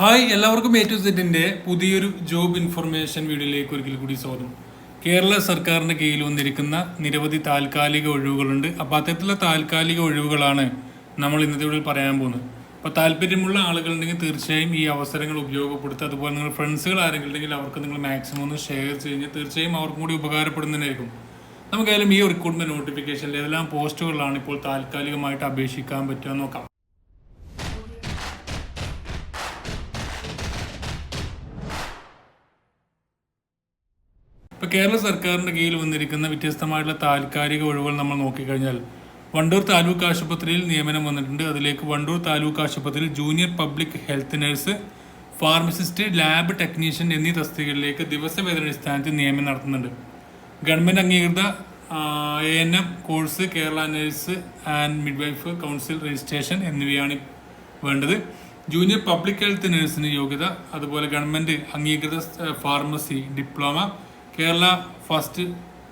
Hi എല്ലാവർക്കും A to സെറ്റിന്റെ പുതിയൊരു ജോബ് ഇൻഫർമേഷൻ വീഡിയോയിലേക്ക് ഒരിക്കൽ കൂടി സ്വാഗതം. കേരള സർക്കാരിന്റെ കീഴിൽ വന്നിരിക്കുന്ന നിരവധി താൽക്കാലിക ഒഴിവുകളുണ്ട്. അപ്പോൾ അത്തരത്തിലുള്ള താൽക്കാലിക ഒഴിവുകളാണ് നമ്മൾ ഇന്നത്തെ വീഡിയോയിൽ പറയാൻ പോകുന്നത്. അപ്പോൾ താല്പര്യമുള്ള ആളുകളുണ്ടെങ്കിൽ തീർച്ചയായും ഈ അവസരങ്ങൾ ഉപയോഗപ്പെടുത്തുക. അതുപോലെ നിങ്ങൾ ഫ്രണ്ട്സുകൾ ആരെങ്കിലും ഉണ്ടെങ്കിൽ അവർക്ക് നിങ്ങൾ മാക്സിമം ഒന്ന് ഷെയർ ചെയ്ത് കഴിഞ്ഞാൽ തീർച്ചയായും അവർക്കും കൂടി ഉപകാരപ്പെടുന്നതിനായിരിക്കും. നമുക്കായാലും ഈ റിക്രൂട്ട്മെന്റ് നോട്ടിഫിക്കേഷനിൽ ഏതെല്ലാം പോസ്റ്റുകളിലാണ് ഇപ്പോൾ താൽക്കാലികമായിട്ട് അപേക്ഷിക്കാൻ പറ്റുക നോക്കാം. ഇപ്പോൾ കേരള സർക്കാരിന്റെ കീഴിൽ വന്നിരിക്കുന്ന വ്യത്യസ്തമായിട്ടുള്ള താൽക്കാലിക ഒഴിവുകൾ നമ്മൾ നോക്കിക്കഴിഞ്ഞാൽ വണ്ടൂർ താലൂക്ക് ആശുപത്രിയിൽ നിയമനം വന്നിട്ടുണ്ട്. അതിലേക്ക് വണ്ടൂർ താലൂക്ക് ആശുപത്രിയിൽ junior public health nurse pharmacist lab technician എന്നീ തസ്തികകളിലേക്ക് ദിവസവേതന അടിസ്ഥാനത്തിൽ നിയമനം നടത്തുന്നുണ്ട്. ഗവൺമെന്റ് അംഗീകൃത A N M course Kerala nurse and midwife council registration എന്നിവയാണ് വേണ്ടത്. ജൂനിയർ പബ്ലിക് ഹെൽത്ത് നഴ്സിന് യോഗ്യത അതുപോലെ ഗവൺമെന്റ് അംഗീകൃത pharmacy diploma Kerala first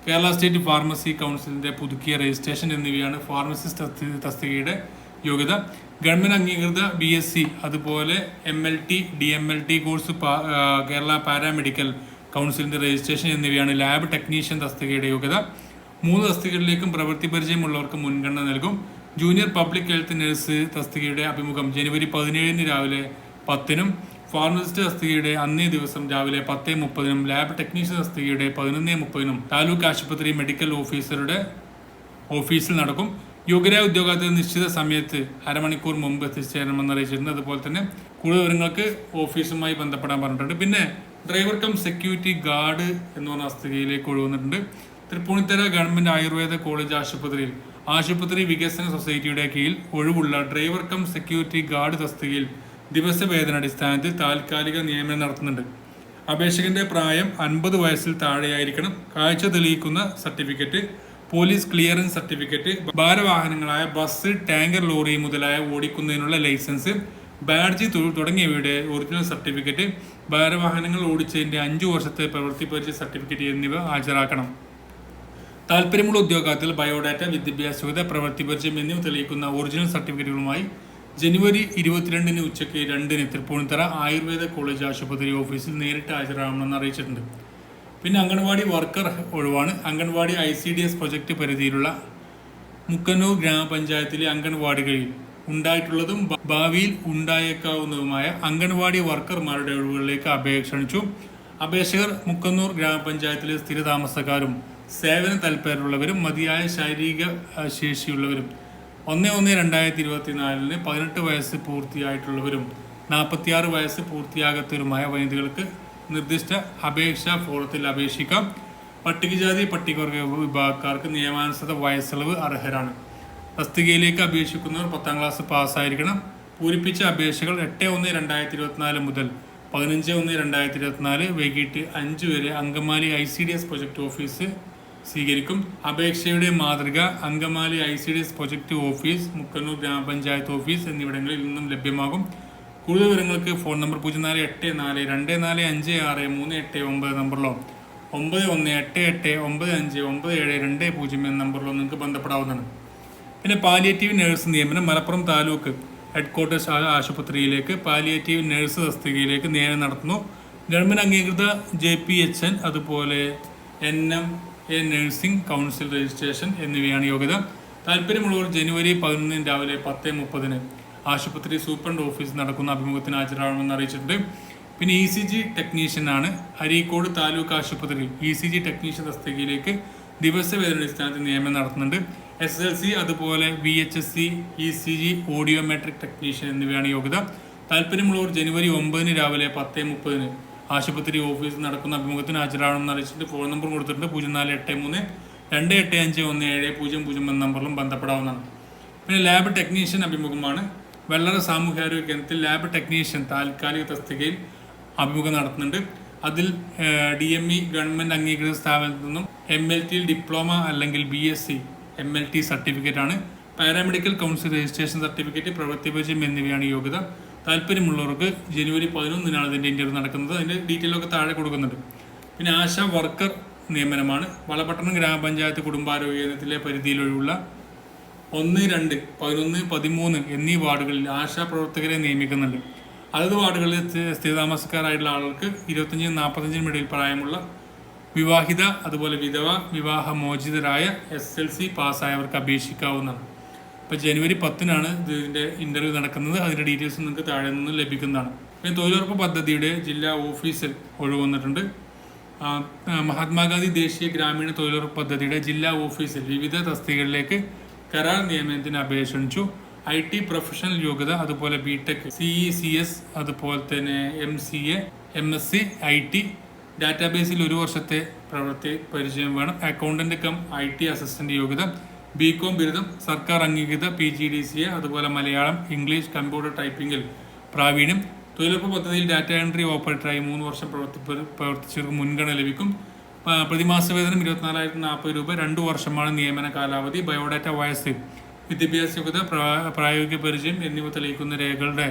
Kerala state pharmacy കൗൺസിലിന്റെ പുതുക്കിയ രജിസ്ട്രേഷൻ എന്നിവയാണ് ഫാർമസിസ്റ്റ് തസ്തി- തസ്തികയുടെ യോഗ്യത. ഗവൺമെന്റ് അംഗീകൃത ബി എസ് സി അതുപോലെ M L T D M L T course Kerala paramedical കൗൺസിലിന്റെ രജിസ്ട്രേഷൻ എന്നിവയാണ് ലാബ് ടെക്നീഷ്യൻ തസ്തികയുടെ യോഗ്യത. മൂന്ന് തസ്തികകളിലേക്കും പ്രവൃത്തി പരിചയമുള്ളവർക്ക് മുൻഗണന നൽകും. ജൂനിയർ പബ്ലിക് ഹെൽത്ത് നഴ്സ് തസ്തികയുടെ അഭിമുഖം ജനുവരി പതിനേഴിന് രാവിലെ പത്തിനും ഫാർമസിസ്റ്റ് തസ്തികയുടെ അന്നേ ദിവസം രാവിലെ പത്ത് മുപ്പതിനും ലാബ് ടെക്നീഷ്യൻ തസ്തികയുടെ പതിനൊന്ന് മുപ്പതിനും താലൂക്ക് ആശുപത്രി മെഡിക്കൽ ഓഫീസറുടെ ഓഫീസിൽ നടക്കും. യോഗ്യരായ ഉദ്യോഗാർത്ഥികൾ നിശ്ചിത സമയത്ത് അരമണിക്കൂർ മുമ്പ് എത്തിച്ചേരണമെന്ന് അറിയിച്ചിട്ടുണ്ട്. അതുപോലെ തന്നെ കൂടുതൽ വിവരങ്ങൾക്ക് ഓഫീസുമായി ബന്ധപ്പെടാൻ പറഞ്ഞിട്ടുണ്ട്. പിന്നെ ഡ്രൈവർ കം സെക്യൂരിറ്റി ഗാർഡ് എന്ന് പറഞ്ഞ തസ്തികയിലേക്ക് ഒഴുകുന്നിട്ടുണ്ട് തൃപ്പൂണിത്തറ ഗവൺമെന്റ് ആയുർവേദ കോളേജ് ആശുപത്രിയിൽ ആശുപത്രി വികസന സൊസൈറ്റിയുടെ കീഴിൽ ഒഴിവുള്ള ഡ്രൈവർ കം സെക്യൂരിറ്റി ഗാർഡ് തസ്തികയിൽ ദിവസവേതന അടിസ്ഥാനത്തിൽ താൽക്കാലിക നിയമനം നടത്തുന്നുണ്ട്. അപേക്ഷകന്റെ പ്രായം അൻപത് വയസ്സിൽ താഴെയായിരിക്കണം. കാഴ്ച തെളിയിക്കുന്ന സർട്ടിഫിക്കറ്റ് പോലീസ് ക്ലിയറൻസ് സർട്ടിഫിക്കറ്റ് ഭാരവാഹനങ്ങളായ ബസ് ടാങ്കർ ലോറി മുതലായ ഓടിക്കുന്നതിനുള്ള ലൈസൻസ് ബാഡ്ജ് തുടങ്ങിയവയുടെ ഒറിജിനൽ സർട്ടിഫിക്കറ്റ് ഭാരവാഹനങ്ങൾ ഓടിച്ചതിന്റെ അഞ്ചു വർഷത്തെ പ്രവൃത്തി പരിചയ സർട്ടിഫിക്കറ്റ് എന്നിവ ഹാജരാക്കണം. താല്പര്യമുള്ള ഉദ്യോഗാർത്ഥികൾ ബയോഡാറ്റ വിദ്യാഭ്യാസ പ്രവൃത്തി പരിചയം എന്നിവ തെളിയിക്കുന്ന ഒറിജിനൽ സർട്ടിഫിക്കറ്റുകളുമായി ജനുവരി ഇരുപത്തിരണ്ടിന് ഉച്ചയ്ക്ക് രണ്ടിന് തൃപ്പൂണിത്തറ ആയുർവേദ കോളേജ് ആശുപത്രി ഓഫീസിൽ നേരിട്ട് ഹാജരാകണമെന്ന് അറിയിച്ചിട്ടുണ്ട്. പിന്നെ anganwadi worker ഒഴിവാണ്. Anganwadi I C D S project പരിധിയിലുള്ള മുക്കന്നൂർ ഗ്രാമപഞ്ചായത്തിലെ അംഗൻവാടികളിൽ ഉണ്ടായിട്ടുള്ളതും ഭാവിയിൽ ഉണ്ടായേക്കാവുന്നതുമായ അംഗൻവാടി വർക്കർമാരുടെ ഒഴിവുകളിലേക്ക് അപേക്ഷ ക്ഷണിച്ചു. അപേക്ഷകർ മുക്കന്നൂർ ഗ്രാമപഞ്ചായത്തിലെ സ്ഥിരതാമസക്കാരും സേവന താൽപ്പര്യമുള്ളവരും മതിയായ ശാരീരിക ശേഷിയുള്ളവരും ഒന്ന് ഒന്ന് രണ്ടായിരത്തി ഇരുപത്തിനാലിന് പതിനെട്ട് വയസ്സ് പൂർത്തിയായിട്ടുള്ളവരും നാൽപ്പത്തിയാറ് വയസ്സ് പൂർത്തിയാകാത്തവരുമായ വനിതകൾക്ക് നിർദ്ദിഷ്ട അപേക്ഷാ ഫോറത്തിൽ അപേക്ഷിക്കാം. പട്ടികജാതി പട്ടികവർഗ വിഭാഗക്കാർക്ക് നിയമാനുസൃത വയസ്സളവ് അർഹരാണ്. തസ്തികയിലേക്ക് അപേക്ഷിക്കുന്നവർ പത്താം ക്ലാസ് പാസ്സായിരിക്കണം. പൂരിപ്പിച്ച അപേക്ഷകൾ എട്ട് ഒന്ന് രണ്ടായിരത്തി ഇരുപത്തിനാല് മുതൽ പതിനഞ്ച് ഒന്ന് രണ്ടായിരത്തി ഇരുപത്തിനാല് വൈകിട്ട് അഞ്ച് വരെ Angamaly I C D S project office സ്വീകരിക്കും. അപേക്ഷയുടെ മാതൃക Angamaly I C D S project office Mukkannur ഗ്രാമപഞ്ചായത്ത് ഓഫീസ് എന്നിവിടങ്ങളിൽ നിന്നും ലഭ്യമാകും. കൂടുതൽ വിവരങ്ങൾക്ക് ഫോൺ നമ്പർ പൂജ്യം നാല് എട്ട് നാല് രണ്ട് നാല് അഞ്ച് ആറ് മൂന്ന് എട്ട് ഒമ്പത് നമ്പറിലോ ഒമ്പത് ഒന്ന് എട്ട് എട്ട് ഒമ്പത് അഞ്ച് ഒമ്പത് ഏഴ് രണ്ട് പൂജ്യം എന്ന നമ്പറിലോ നിങ്ങൾക്ക് ബന്ധപ്പെടാവുന്നതാണ്. പിന്നെ പാലിയേറ്റീവ് നഴ്സ് നിയമനം മലപ്പുറം താലൂക്ക് ഹെഡ്ക്വാർട്ടേഴ്സ് ആശുപത്രിയിലേക്ക് പാലിയേറ്റീവ് നഴ്സ് തസ്തികയിലേക്ക് നിയമനം നടത്തുന്നു. ഗവൺമെന്റ് അംഗീകൃത ജെ പി എച്ച് എൻ അതുപോലെ N M A nursing council registration എന്നിവയാണ് യോഗ്യത. താല്പര്യമുള്ളവർ ജനുവരി പതിനൊന്നിന് രാവിലെ പത്ത് മുപ്പതിന് ആശുപത്രി സൂപ്രണ്ട് ഓഫീസിൽ നടക്കുന്ന അഭിമുഖത്തിന് ഹാജരാകണമെന്ന് അറിയിച്ചിട്ടുണ്ട്. പിന്നെ ഇ സി ജി ടെക്നീഷ്യനാണ്. അരീക്കോട് താലൂക്ക് ആശുപത്രി ഇ സി ജി ടെക്നീഷ്യൻ തസ്തികയിലേക്ക് ദിവസവേതന അടിസ്ഥാനത്തിൽ നിയമനം നടത്തുന്നുണ്ട്. എസ് എൽ സി അതുപോലെ V H S C E C G audiometric technician എന്നിവയാണ് യോഗ്യത. താല്പര്യമുള്ളവർ ജനുവരി ഒമ്പതിന് രാവിലെ പത്ത് മുപ്പതിന് ആശുപത്രി ഓഫീസിൽ നടക്കുന്ന അഭിമുഖത്തിന് ഹാജരാകണമെന്ന് അറിയിച്ചിട്ട് ഫോൺ നമ്പർ കൊടുത്തിട്ടുണ്ട്. പൂജ്യം നാല് എട്ട് മൂന്ന് രണ്ട് എട്ട് അഞ്ച് ഒന്ന് ഏഴ് പൂജ്യം പൂജ്യം എന്ന നമ്പറിലും ബന്ധപ്പെടാവുന്നതാണ്. പിന്നെ ലാബ് ടെക്നീഷ്യൻ അഭിമുഖമാണ്. വെള്ളറ സാമൂഹ്യാരോഗ്യ കേന്ദ്രത്തിൽ ലാബ് ടെക്നീഷ്യൻ താൽക്കാലിക തസ്തികയിൽ അഭിമുഖം നടത്തുന്നുണ്ട്. അതിൽ ഡി എം ഇ ഗവൺമെന്റ് അംഗീകൃത സ്ഥാപനത്തിൽ നിന്നും എം എൽ ടി ഡിപ്ലോമ അല്ലെങ്കിൽ B S C M L T സർട്ടിഫിക്കറ്റാണ് paramedical council registration certificate പ്രവൃത്തി പരിചയം എന്നിവയാണ് യോഗ്യത. താല്പര്യമുള്ളവർക്ക് ജനുവരി പതിനൊന്നിനാണ് ഇതിന്റെ ഇന്റർവ്യൂ നടക്കുന്നത്. അതിന്റെ ഡീറ്റെയിലൊക്കെ താഴെ കൊടുക്കുന്നുണ്ട്. പിന്നെ ആശാ വർക്കർ നിയമനമാണ്. വളപട്ടണം ഗ്രാമപഞ്ചായത്ത് കുടുംബാരോഗ്യ കേന്ദ്രത്തിലെ പരിധിയിലൊഴിവുള്ള ഒന്ന് രണ്ട് പതിനൊന്ന് പതിമൂന്ന് എന്നീ വാർഡുകളിൽ ആശാ പ്രവർത്തകരെ നിയമിക്കുന്നുണ്ട്. അതത് വാർഡുകളിൽ സ്ഥിര സ്ഥിരതാമസക്കാരായിട്ടുള്ള ആളുകൾക്ക് ഇരുപത്തഞ്ചിനും നാൽപ്പത്തഞ്ചിനും ഇടയിൽ പ്രായമുള്ള വിവാഹിത അതുപോലെ വിധവ വിവാഹമോചിതരായ എസ് എൽ സി പാസ്സായവർക്ക് അപേക്ഷിക്കാവുന്നതാണ്. ഇപ്പോൾ ജനുവരി പത്തിനാണ് ഇതിന്റെ ഇന്റർവ്യൂ നടക്കുന്നത്. അതിന്റെ ഡീറ്റെയിൽസ് നിങ്ങൾക്ക് താഴെ നിന്ന് ലഭിക്കുന്നതാണ്. പിന്നെ തൊഴിലുറപ്പ് പദ്ധതിയുടെ ജില്ലാ ഓഫീസിൽ ഒഴിവ് വന്നിട്ടുണ്ട്. മഹാത്മാഗാന്ധി ദേശീയ ഗ്രാമീണ തൊഴിലുറപ്പ് പദ്ധതിയുടെ ജില്ലാ ഓഫീസിൽ വിവിധ തസ്തികകളിലേക്ക് കരാർ നിയമനത്തിന് അപേക്ഷ ക്ഷണിച്ചു. ഐ ടി പ്രൊഫഷണൽ യോഗ്യത അതുപോലെ B tech C E C S അതുപോലെ തന്നെ M C A M S C I T ഡാറ്റാബേസിൽ ഒരു വർഷത്തെ പ്രവൃത്തി പരിചയം വേണം. Accountant cum I T assistant യോഗ്യത. ബി കോം ബിരുദം സർക്കാർ അംഗീകൃത P G D C A അതുപോലെ മലയാളം ഇംഗ്ലീഷ് കമ്പ്യൂട്ടർ ടൈപ്പിംഗിൽ പ്രാവീണ്യം. തൊഴിലുറപ്പ് പദ്ധതിയിൽ ഡാറ്റ എൻട്രി ഓപ്പറേറ്ററായി മൂന്ന് വർഷം പ്രവർത്തി പ്രവർത്തിച്ചവർക്ക് മുൻഗണന ലഭിക്കും. പ്രതിമാസ വേതനം ഇരുപത്തിനാലായിരത്തി നാൽപ്പത് രൂപ രണ്ടു വർഷമാണ് നിയമന കാലാവധി. ബയോഡാറ്റ വയസ്സ് വിദ്യാഭ്യാസ യോഗ്യത പ്രാ- പ്രായോഗിക പരിചയം എന്നിവ തെളിയിക്കുന്ന രേഖകളുടെ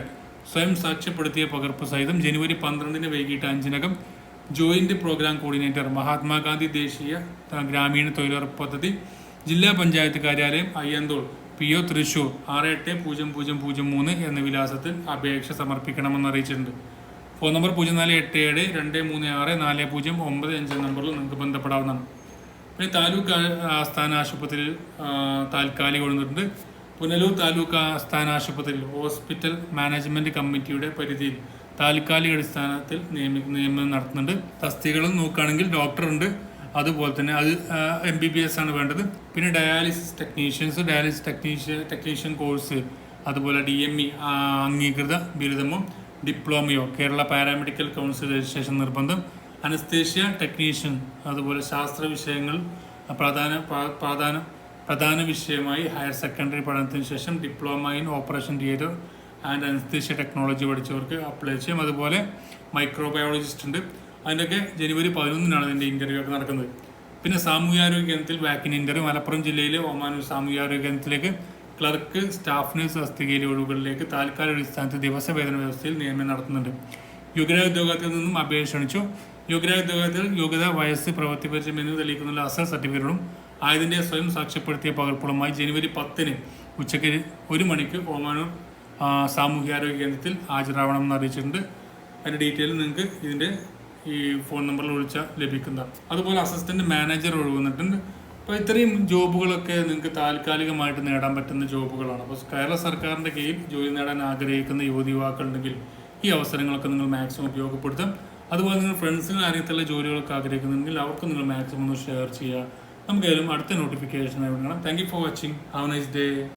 സ്വയം സാക്ഷ്യപ്പെടുത്തിയ പകർപ്പ് സഹിതം ജനുവരി പന്ത്രണ്ടിന് വൈകിട്ട് അഞ്ചിനകം ജോയിന്റ് പ്രോഗ്രാം കോർഡിനേറ്റർ മഹാത്മാഗാന്ധി ദേശീയ ഗ്രാമീണ തൊഴിലുറപ്പ് പദ്ധതി ജില്ലാ പഞ്ചായത്ത് കാര്യാലയം അയ്യന്തോൾ പി ഒ തൃശൂർ ആറ് എട്ട് പൂജ്യം പൂജ്യം പൂജ്യം മൂന്ന് എന്ന വിലാസത്തിൽ അപേക്ഷ സമർപ്പിക്കണമെന്ന് അറിയിച്ചിട്ടുണ്ട്. ഫോൺ നമ്പർ പൂജ്യം നാല് എട്ട് ഏഴ് രണ്ട് മൂന്ന് ആറ് നാല് പൂജ്യം ഒമ്പത് അഞ്ച് നമ്പറിൽ നിങ്ങൾക്ക് ബന്ധപ്പെടാവുന്നതാണ്. പിന്നെ താലൂക്ക് ആസ്ഥാന ആശുപത്രിയിൽ താൽക്കാലിക കൊടുത്തിട്ടുണ്ട് പുനലൂർ താലൂക്ക് ആസ്ഥാന ആശുപത്രിയിൽ ഹോസ്പിറ്റൽ മാനേജ്മെന്റ് കമ്മിറ്റിയുടെ പരിധിയിൽ താൽക്കാലിക അടിസ്ഥാനത്തിൽ നിയമി നിയമനം നടത്തുന്നുണ്ട്. തസ്തികകളും നോക്കുകയാണെങ്കിൽ ഡോക്ടറുണ്ട്. അതുപോലെ തന്നെ അത് എം ബി ബി എസ് ആണ് വേണ്ടത്. പിന്നെ dialysis technicians dialysis technician technician course അതുപോലെ ഡി എം ഇ അംഗീകൃത ബിരുദമോ ഡിപ്ലോമയോ കേരള പാരാമെഡിക്കൽ കൗൺസിൽ രജിസ്ട്രേഷൻ നിർബന്ധം അനസ്തേഷ്യ ടെക്നീഷ്യൻ അതുപോലെ ശാസ്ത്ര വിഷയങ്ങൾ പ്രധാന പ്രാ- പ്രാധാന പ്രധാന വിഷയമായി ഹയർ സെക്കൻഡറി പഠനത്തിന് ശേഷം diploma in operation theatre and anaesthesia technology പഠിച്ചവർക്ക് apply ചെയ്യും. അതുപോലെ മൈക്രോബയോളജിസ്റ്റ് ഉണ്ട്. അതിന്റെയൊക്കെ ജനുവരി പതിനൊന്നിനാണ് അതിന്റെ ഇന്റർവ്യൂ ഒക്കെ നടക്കുന്നത്. പിന്നെ സാമൂഹ്യാരോഗ്യ കേന്ദ്രത്തിൽ വാക്കിൻ ഇന്റർവ്യൂ മലപ്പുറം ജില്ലയിലെ ഒമാനൂർ സാമൂഹ്യാരോഗ്യ കേന്ദ്രത്തിലേക്ക് ക്ലർക്ക് സ്റ്റാഫ് നഴ്സ് തസ്തികയിലെ ഒഴിവുകളിലേക്ക് താൽക്കാലിക അടിസ്ഥാനത്തിൽ ദിവസ വേതന വ്യവസ്ഥയിൽ നിയമനം നടത്തുന്നുണ്ട്. യോഗ്യരായ ഉദ്യോഗത്തിൽ നിന്നും അപേക്ഷ ക്ഷണിച്ചു. യോഗ്യരായ ഉദ്യോഗത്തിൽ യോഗ്യത വയസ്സ് പ്രവൃത്തി പരിചയം എന്നിവ തെളിയിക്കുന്ന അസൽ സർട്ടിഫിക്കറ്റുകളും ആയതിന്റെ സ്വയം സാക്ഷ്യപ്പെടുത്തിയ പകർപ്പുകളുമായി ജനുവരി പത്തിന് ഉച്ചയ്ക്ക് ഒരു മണിക്ക് ഓമാനൂർ സാമൂഹ്യ സാമൂഹ്യാരോഗ്യ കേന്ദ്രത്തിൽ ഹാജരാവണമെന്ന് അറിയിച്ചിട്ടുണ്ട്. അതിന്റെ ഡീറ്റെയിൽ നിങ്ങൾക്ക് ഇതിന്റെ ഈ ഫോൺ നമ്പറിൽ വിളിച്ചാൽ ലഭിക്കുന്നതാണ് അതുപോലെ അസിസ്റ്റന്റ് മാനേജർ ഒഴുകുന്നിട്ടുണ്ട്. അപ്പോൾ ഇത്രയും ജോബുകളൊക്കെ നിങ്ങൾക്ക് താൽക്കാലികമായിട്ട് നേടാൻ പറ്റുന്ന ജോബുകളാണ്. അപ്പോൾ കേരള സർക്കാരിന്റെ കീഴിൽ ജോലി നേടാൻ ആഗ്രഹിക്കുന്ന യുവതി യുവാക്കളുണ്ടെങ്കിൽ ഈ അവസരങ്ങളൊക്കെ നിങ്ങൾ മാക്സിമം ഉപയോഗപ്പെടുത്താം. അതുപോലെ നിങ്ങൾ ഫ്രണ്ട്സിന് അറിയത്തുള്ള ജോലികളൊക്കെ ആഗ്രഹിക്കുന്നുണ്ടെങ്കിൽ അവർക്ക് നിങ്ങൾ മാക്സിമം ഒന്ന് ഷെയർ ചെയ്യുക. നമുക്കായാലും അടുത്ത നോട്ടിഫിക്കേഷൻ കാണാം thank you for watching have nice day